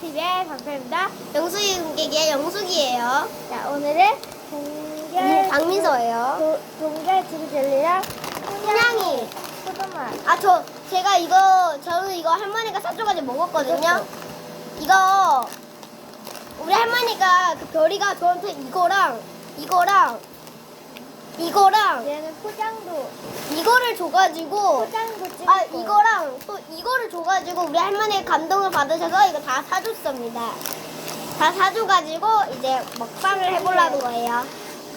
TV의 박사입니다. 영숙이 공개기의 영숙이에요. 자, 오늘은 동결 박민서예요. 도, 동결 지구젤리랑 사냥이. 포도맛. 아, 저, 제가 이거, 저는 이거 할머니가 사줘가지고 먹었거든요. 이거, 우리 할머니가 그 별이가 저한테 이거랑, 이거랑, 이거랑, 얘는 포장도 이거를 줘가지고, 포장도 찍고. 아, 이거랑 또 이거를 줘가지고 우리 할머니가 감동을 받으셔서 이거 다 사줬습니다. 다 사줘가지고 이제 먹방을 해보려는 거예요.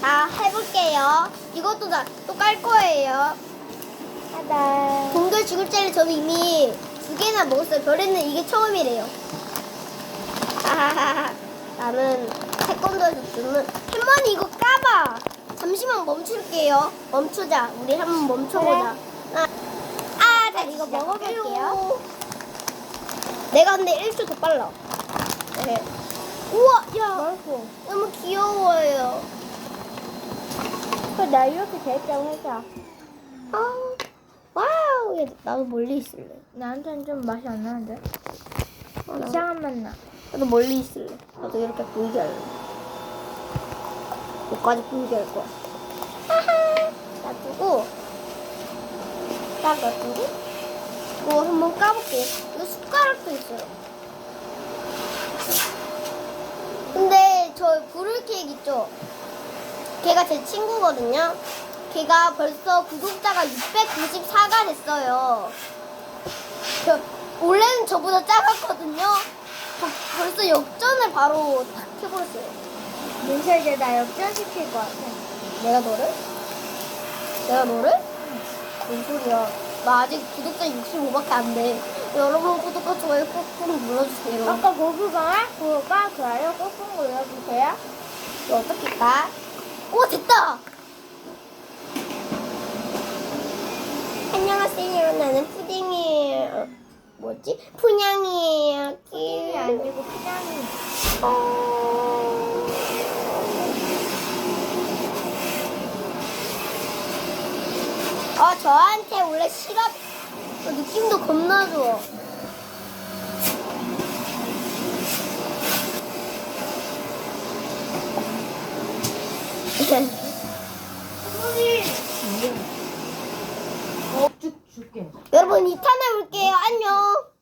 자, 해볼게요. 이것도 다 또 깔 거예요. 하다. 동결 지글젤리 저는 이미 두 개나 먹었어요. 별에는 이게 처음이래요. 하하하. 나는 태권도에서 주는 할머니 이거 까봐. 잠시만 멈출게요. 멈추자. 우리 한번 멈춰보자. 아, 아, 자 이거 먹어볼게요. 내가 근데 1초 더 빨라. 네. 우와, 야, 먹고. 너무 귀여워요. 그럼 나 이렇게 해자. 아, 와우. 얘, 나도 멀리 있을래. 나한테는 좀 맛이 안 나는데? 아, 나- 이상한 맛 나. 나도 멀리 있을래. 나도 이렇게 보이게 할래. 여기까지 보이게 할 거야. 하하. 놔두고, 딱 놔두고, 이거 한번 까볼게요. 이거 숟가락도 있어요. 근데 저 부를 케이크 있죠? 걔가 제 친구거든요. 걔가 벌써 구독자가 694가 됐어요. 저, 원래는 저보다 작았거든요. 저- 벌써 역전을 바로 탁 해버렸어요. 민서 이제 나 역전시킬 것 같아. 내가 너를? 내가 너를? 뭔 소리야. 나 아직 구독자 65밖에 안 돼. 여러분 구독과 좋아요 꾹꾹 눌러주세요. 아까 고구마, 구독과 좋아요 꾹꾹 눌러주세요. 이거 어떻게 까? 오 됐다. 안녕하세요. 나는 푸딩이에요. 어, 뭐지? 푸냥이에요. 푸딩이 끼. 아니고 그냥이. 어... 어, 저한테 원래 시럽 느낌도 겁나 좋아. 음. 어, 여러분 2탄에 올게요. 안녕.